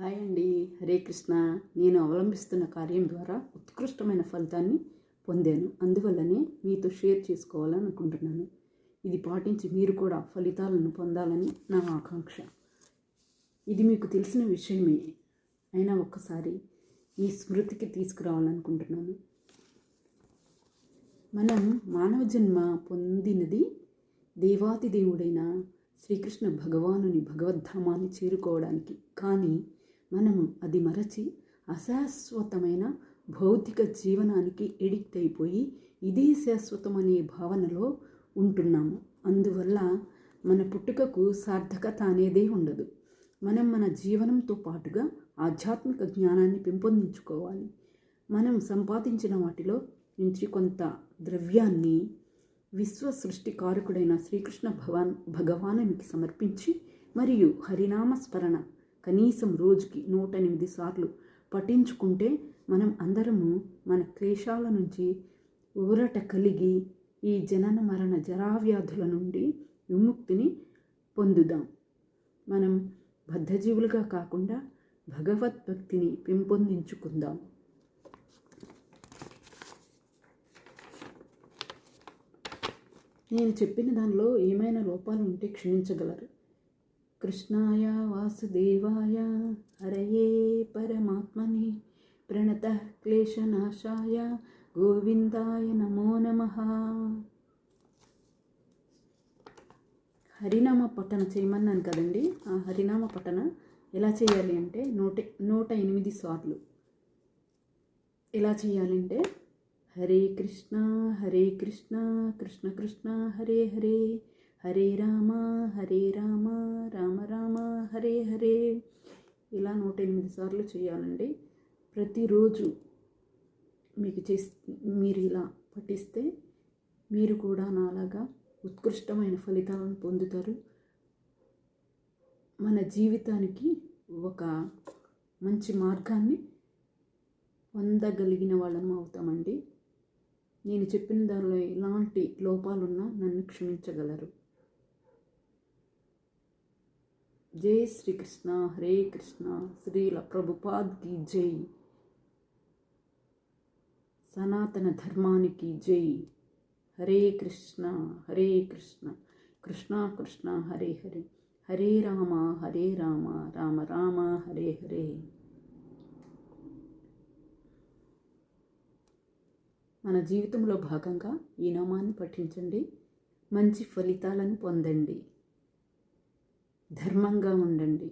Hi అండి. హరే కృష్ణ. నేను అవలంబిస్తున్న కార్యం ద్వారా ఉత్కృష్టమైన ఫలితాన్ని పొందాను. అందువల్లనే మీతో షేర్ చేసుకోవాలని అనుకుంటున్నాను. ఇది పాటించి మీరు కూడా ఫలితాలను పొందాలని నా ఆకాంక్ష. ఇది మీకు తెలిసిన విషయమే. అయినా ఒక్కసారి మీ స్మృతికి తీసుకురావాలనుకుంటున్నాను. మనం మానవ జన్మ పొందినది దేవాతి దేవుడైన శ్రీకృష్ణ భగవానుని భగవద్ధామాన్ని చేరుకోవడానికి. కానీ మనము అది మరచి అశాశ్వతమైన భౌతిక జీవనానికి ఎడిక్ట్ అయిపోయి ఇదే శాశ్వతం అనే భావనలో ఉంటున్నాము. అందువల్ల మన పుట్టుకకు సార్థకత అనేదే ఉండదు. మనం మన జీవనంతో పాటుగా ఆధ్యాత్మిక జ్ఞానాన్ని పెంపొందించుకోవాలి. మనం సంపాదించిన వాటిలో నుంచి కొంత ద్రవ్యాన్ని విశ్వ సృష్టికారకుడైన శ్రీకృష్ణ భగవాన్ భగవానునికి సమర్పించి మరియు హరినామ స్మరణ కనీసం రోజుకి నూట ఎనిమిది సార్లు పఠించుకుంటే మనం అందరము మన క్లేశాల నుంచి ఊరట కలిగి ఈ జనన మరణ జరావ్యాధుల నుండి విముక్తిని పొందుదాం. మనం బద్ధజీవులుగా కాకుండా భగవద్భక్తిని పెంపొందించుకుందాం. నేను చెప్పిన దానిలో ఏమైనా లోపాలు ఉంటే క్షమించగలరు. కృష్ణాయ వాసుదేవాయ హరయే పరమాత్మని. ప్రణత క్లేశనాశాయ గోవిందాయ నమో నమ. హరినామ పఠన చేయమన్నాను కదండి. ఆ హరినామ పఠన ఎలా చేయాలి అంటే నూట నూట ఎనిమిది సార్లు. ఎలా చేయాలంటే హరే కృష్ణ హరే కృష్ణ కృష్ణ కృష్ణ హరే హరే. హరే రామ హరే రామ రామ రామ హరే హరే. ఇలా నూట ఎనిమిది సార్లు చేయాలండి. ప్రతిరోజు మీకు చేసి మీరు ఇలా పఠిస్తే మీరు కూడా నాలాగా ఉత్కృష్టమైన ఫలితాలను పొందుతారు. మన జీవితానికి ఒక మంచి మార్గాన్ని పొందగలిగిన వాళ్ళము అవుతామండి. నేను చెప్పిన దానిలో ఎలాంటి లోపాలున్నా నన్ను క్షమించగలరు. జై శ్రీకృష్ణ హరే కృష్ణ శ్రీల ప్రభుపాద్కి జై. సనాతన ధర్మానికి జై. హరే కృష్ణ హరే కృష్ణ కృష్ణ కృష్ణ హరే హరే. హరే రామ హరే రామ రామ రామ హరే హరే. మన జీవితంలో భాగంగా ఈ నామాన్ని పఠించండి. మంచి ఫలితాలను పొందండి. ధర్మంగా ఉండండి.